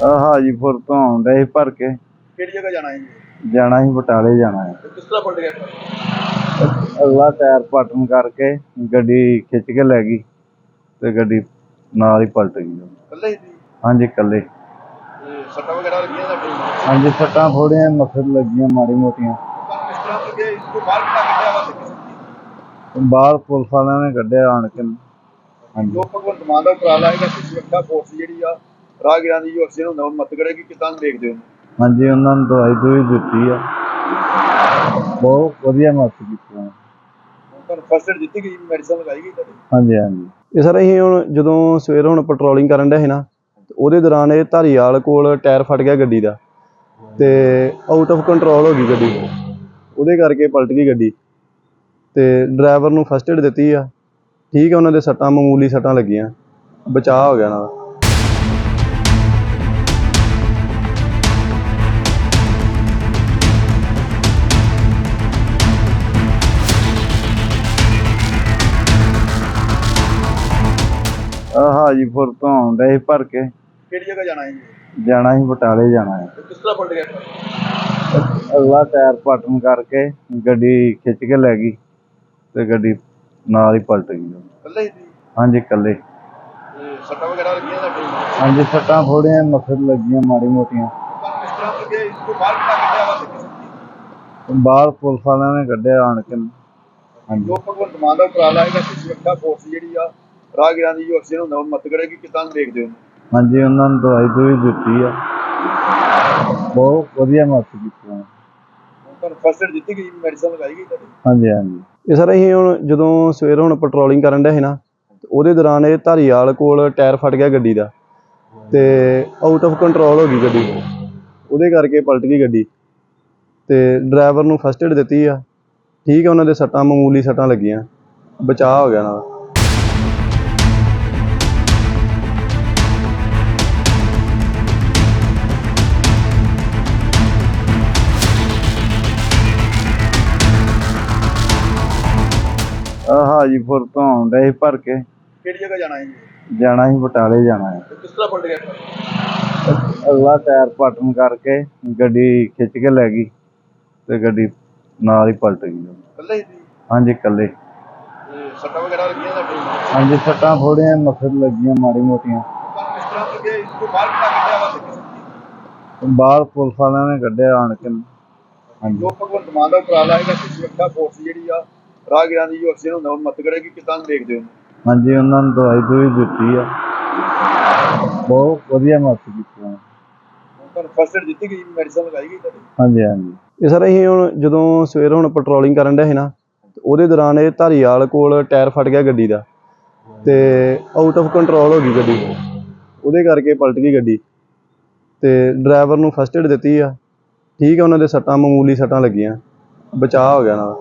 ਹਾਜੀਪੁਰ ਤੋਂ ਆਉਂਦੇ ਸੀ ਭਰ ਕੇ। ਕਿਹੜੀ ਜਗ੍ਹਾ ਜਾਣਾ ਹੈ ਜਾਣਾ ਸੀ ਬਟਾਲੇ ਜਾਣਾ ਹੈ। ਕਿਸ ਤਰ੍ਹਾਂ ਪਲਟ ਗਿਆ? ਅਗਲਾ ਟਾਇਰ ਪਟਨ ਕਰਕੇ ਗੱਡੀ ਖਿੱਚ ਕੇ ਲੈ ਗਈ ਤੇ ਗੱਡੀ ਨਾਲ ਹੀ ਪਲਟ ਗਈ। ਕੱਲੇ ਹੀ ਸੀ? ਹਾਂਜੀ ਇਕੱਲੇ। ਤੇ ਸੱਟਾਂ ਵਗੈਰਾ ਲੱਗੀਆਂ ਤੁਹਾਡੇ ਹਾਂਜੀ ਸੱਟਾਂ ਥੋੜੀਆਂ ਮਸਲ ਲੱਗੀਆਂ ਮਾੜੀ ਮੋਟੀਆਂ। ਤੁਹਾਨੂੰ ਕਿਸ ਤਰ੍ਹਾਂ ਲੱਗੇ ਇਸ ਤੋਂ ਬਾਹਰ ਕਿੱਦਾਂ ਕੱਢਿਆ ਵਾ ਤੇ ਬਾਹਰ ਪੁਲਿਸ ਵਾਲਿਆਂ ਨੇ ਕੱਢਿਆ ਆਣ ਕੇ। ਹਾਂਜੀ। ਜੋ ਭਗਵੰਤ ਮਾਨ ਦਾ ਉਪਰਾਲਾ ਹੈਗਾ ਕਿ ਸੁਰੱਖਿਆ ਫੋਰਸ ਜਿਹੜੀ ਆ ਰਾਹਗੀਰਾਂ ਦੀ ਜੋ ਐਕਸੀਡੈਂਟ ਹੁੰਦਾ ਉਹ ਮਦਦ ਕਰੇਗੀ ਕਿਦਾਂ ਦੇਖਦੇ ਹੋ? ਹਾਂਜੀ ਉਹਨਾਂ ਨੂੰ ਦਵਾਈ ਦੂਈ ਦਿੱਤੀ ਆ। ਬਹੁਤ ਵਧੀਆ ਮਦਦ ਕੀਤੀ ਉਹਨਾਂ ਨੇ। ਤੁਹਾਨੂੰ ਫਸਟ ਏਡ ਦਿੱਤੀ ਗਈ ਮੈਡੀਸਨ ਲਗਾਈ ਗਈ ਤੁਹਾਡੀ? ਹਾਂਜੀ ਹਾਂਜੀ। ਇਹ ਸਰ ਅਸੀਂ ਹੁਣ ਜਦੋਂ ਸਵੇਰ ਹੁਣ ਪੈਟਰੋਲਿੰਗ ਕਰਨ ਡਏ ਸੀ ਨਾ ਤੇ ਉਹਦੇ ਦੌਰਾਨ ਇਹ ਧਾਰੀਵਾਲ ਕੋਲ ਟਾਇਰ ਫਟ ਗਿਆ ਗੱਡੀ ਦਾ ਤੇ ਆਊਟ ਆਫ ਕੰਟਰੋਲ ਹੋ ਗਈ ਗੱਡੀ। ਉਹਦੇ ਕਰਕੇ ਪਲਟ ਗਈ ਗੱਡੀ। ਤੇ ਡਰਾਈਵਰ ਨੂੰ ਫਸਟ ਏਡ ਦਿੱਤੀ ਆ। ਠੀਕ ਹੈ ਉਹਨਾਂ ਦੇ ਸੱਟਾਂ ਮਾਮੂਲੀ ਸੱਟਾਂ ਲੱਗੀਆਂ। ਬਚਾਅ ਹੋ ਗਿਆ ਉਹਨਾਂ ਹਾਜੀਪੁਰ ਤੋਂ ਆਉਂਦੇ ਸੀ ਭਰ ਕੇ। ਕਿਹੜੀ ਜਗ੍ਹਾ ਜਾਣਾ ਹੈ ਜਾਣਾ ਸੀ ਬਟਾਲੇ ਜਾਣਾ ਹੈ ਤੇ ਕਿਸ ਤਰ੍ਹਾਂ ਪਲਟ ਗਿਆ? ਅਗਲਾ ਟਾਇਰ ਪਟਨ ਕਰਕੇ ਗੱਡੀ ਖਿੱਚ ਕੇ ਲੈ ਗਈ ਤੇ ਗੱਡੀ ਨਾਲ ਹੀ ਪਲਟ ਗਈ। ਕੱਲੇ ਹੀ ਸੀ? ਹਾਂਜੀ ਇਕੱਲੇ। ਤੇ ਸੱਟਾਂ ਵਗੈਰਾ ਲੱਗੀਆਂ ਤੁਹਾਡੇ ਹਾਂਜੀ ਸੱਟਾਂ ਥੋੜੀਆਂ ਮਸਲ ਲੱਗੀਆਂ ਮਾੜੀ ਮੋਟੀਆਂ। ਤੁਹਾਨੂੰ ਕਿਸ ਤਰ੍ਹਾਂ ਲੱਗੇ ਇਸ ਤੋਂ ਬਾਹਰ ਕਿੱਦਾਂ ਕੱਢਿਆ ਵਾ ਤੇ ਬਾਹਰ ਪੁਲਿਸ ਵਾਲਿਆਂ ਨੇ ਕੱਢਿਆ ਆਣ ਕੇ। ਹਾਂਜੀ। ਜੋ ਭਗਵੰਤ ਮਾਨ ਦਾ ਉਪਰਾਲਾ ਹੈਗਾ ਕਿ ਸੁਰੱਖਿਆ ਫੋਰਸ ਜਿਹੜੀ ਆ ਰਾਹਗੀਰਾਂ ਦੀ ਜੋ ਐਕਸੀਡੈਂਟ ਹੁੰਦਾ ਉਹ ਮਦਦ ਕਰੇਗੀ ਕਿਦਾਂ ਦੇਖਦੇ ਹੋ? ਹਾਂਜੀ ਉਹਨਾਂ ਨੂੰ ਦਵਾਈ ਦੂਈ ਦਿੱਤੀ ਆ। ਬਹੁਤ ਵਧੀਆ ਮਦਦ ਕੀਤੀ ਉਹਨਾਂ ਨੇ। ਤੁਹਾਨੂੰ ਫਸਟ ਏਡ ਦਿੱਤੀ ਗਈ ਮੈਡੀਸਨ ਲਗਾਈ ਗਈ ਤੁਹਾਡੀ? ਹਾਂਜੀ ਹਾਂਜੀ। ਇਹ ਸਰ ਅਸੀਂ ਹੁਣ ਜਦੋਂ ਸਵੇਰ ਹੁਣ ਪੈਟਰੋਲਿੰਗ ਕਰਨ ਡਏ ਸੀ ਨਾ ਤੇ ਉਹਦੇ ਦੌਰਾਨ ਇਹ ਧਾਰੀਵਾਲ ਕੋਲ ਟਾਇਰ ਫਟ ਗਿਆ ਗੱਡੀ ਦਾ ਤੇ ਆਊਟ ਆਫ ਕੰਟਰੋਲ ਹੋ ਗਈ ਗੱਡੀ। ਉਹਦੇ ਕਰਕੇ ਪਲਟ ਗਈ ਗੱਡੀ। ਤੇ ਡਰਾਈਵਰ ਨੂੰ ਫਸਟ ਏਡ ਦਿੱਤੀ ਆ। ਠੀਕ ਹੈ ਉਹਨਾਂ ਦੇ ਸੱਟਾਂ ਮਾਮੂਲੀ ਸੱਟਾਂ ਲੱਗੀਆਂ। ਬਚਾਅ ਹੋ ਗਿਆ ਆਹ ਹਾਜੀਪੁਰ ਤੋਂ ਆਉਂਦੇ ਸੀ ਭਰ ਕੇ। ਕਿਹੜੀ ਜਗ੍ਹਾ ਜਾਣਾ ਹੈ ਜਾਣਾ ਸੀ ਬਟਾਲੇ ਜਾਣਾ ਹੈ ਤੇ ਕਿਸ ਤਰ੍ਹਾਂ ਪਲਟ ਗਿਆ? ਅਗਲਾ ਟਾਇਰ ਪਟਨ ਕਰਕੇ ਗੱਡੀ ਖਿੱਚ ਕੇ ਲੈ ਗਈ ਤੇ ਗੱਡੀ ਨਾਲ ਹੀ ਪਲਟ ਗਈ। ਕੱਲੇ ਹੀ ਸੀ? ਹਾਂਜੀ ਇਕੱਲੇ। ਤੇ ਸੱਟਾਂ ਵਗੈਰਾ ਲੱਗੀਆਂ ਹਾਂਜੀ ਸੱਟਾਂ ਥੋੜੀਆਂ ਮਸਲ ਲੱਗੀਆਂ ਮਾੜੀ ਮੋਟੀਆਂ। ਕਿਸ ਤਰ੍ਹਾਂ ਲੱਗੇ? ਬਾਹਰ ਕਿੱਦਾਂ ਕੱਢਿਆ ਵਾ ਤੇ ਬਾਹਰ ਪੁਲਿਸ ਵਾਲਿਆਂ ਨੇ ਕੱਢਿਆ ਆਣ ਕੇ। ਹਾਂਜੀ। ਜੋ ਭਗਵੰਤ ਮਾਨ ਦਾ ਉਪਰਾਲਾ ਹੈਗਾ ਕਿ ਸੁਰੱਖਿਆ ਫੋਰਸ ਜਿਹੜੀ ਆ ਰਾਹਗੀਰਾਂ ਦੀ ਜੋ ਐਕਸੀਡੈਂਟ ਹੁੰਦਾ ਉਹ ਮਦਦ ਕਰੇਗੀ ਕਿਦਾਂ ਦੇਖਦੇ ਹੋ? ਹਾਂਜੀ ਉਹਨਾਂ ਨੂੰ ਦਵਾਈ ਦੂਈ ਦਿੱਤੀ ਆ। ਬਹੁਤ ਵਧੀਆ ਮਦਦ ਕੀਤੀ ਉਹਨਾਂ ਨੇ। ਤੁਹਾਨੂੰ ਫਸਟ ਏਡ ਦਿੱਤੀ ਗਈ ਮੈਡੀਸਨ ਲਗਾਈ ਗਈ ਤੁਹਾਡੀ? ਹਾਂਜੀ ਹਾਂਜੀ। ਇਹ ਸਰ ਅਸੀਂ ਹੁਣ ਜਦੋਂ ਸਵੇਰ ਹੁਣ ਪੈਟਰੋਲਿੰਗ ਕਰਨ ਡਏ ਸੀ ਨਾ ਤੇ ਉਹਦੇ ਦੌਰਾਨ ਇਹ ਧਾਰੀਵਾਲ ਕੋਲ ਟਾਇਰ ਫਟ ਗਿਆ ਗੱਡੀ ਦਾ ਤੇ ਆਊਟ ਆਫ ਕੰਟਰੋਲ ਹੋ ਗਈ ਗੱਡੀ। ਉਹਦੇ ਕਰਕੇ ਪਲਟ ਗਈ ਗੱਡੀ। ਤੇ ਡਰਾਈਵਰ ਨੂੰ ਫਸਟ ਏਡ ਦਿੱਤੀ ਆ। ਠੀਕ ਹੈ ਉਹਨਾਂ ਦੇ ਸੱਟਾਂ ਮਾਮੂਲੀ ਸੱਟਾਂ ਲੱਗੀਆਂ। ਬਚਾਅ ਹੋ ਗਿਆ ਦਾ।